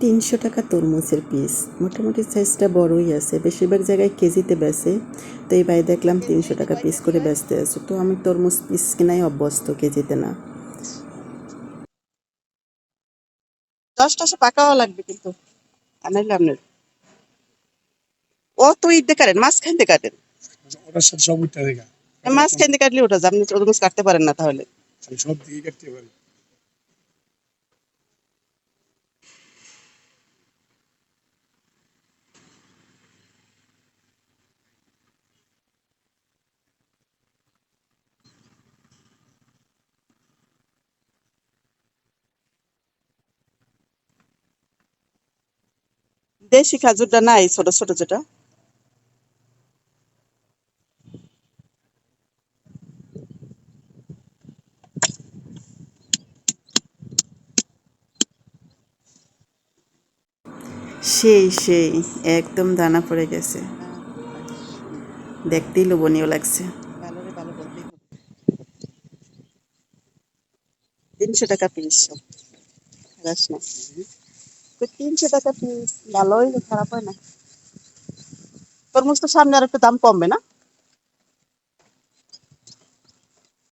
তিনশো টাকা তরমুজের পিস মোটামুটি সাইজটা বড়ই আছে। বেশিরভাগ জায়গায় কেজিতে বেচে। তো এই ভাই দেখলাম তিনশো টাকা পিস করে বেচতে আছে। তো আমি তরমুজ পিস কেনাই অভ্যস্ত কেজিতে না। দশটা পাকাও লাগবে কিন্তু। আনাইলে আপনার ও তো ঈদ কাটেন মাঝখান দিয়ে কাটেন। ওটার সাথে সব উঠতে মাঝখান দিয়ে কাটলে ওটা আপনি তরমুজ কাটতে পারেন না তাহলে। সব দিকে কাটতে পারি। দেশি খাজুরটা নাই ছোট ছোট যেটা। সেই সেই একদম দানা পড়ে গেছে। দেখতেই লোভনীয় লাগছে। তিনশো টাকা পিস খারাপ না। তিনশো টাকা পিস ভালোই খারাপ হয় না। তরমুজ তো সামনে আর একটু দাম কমবে না?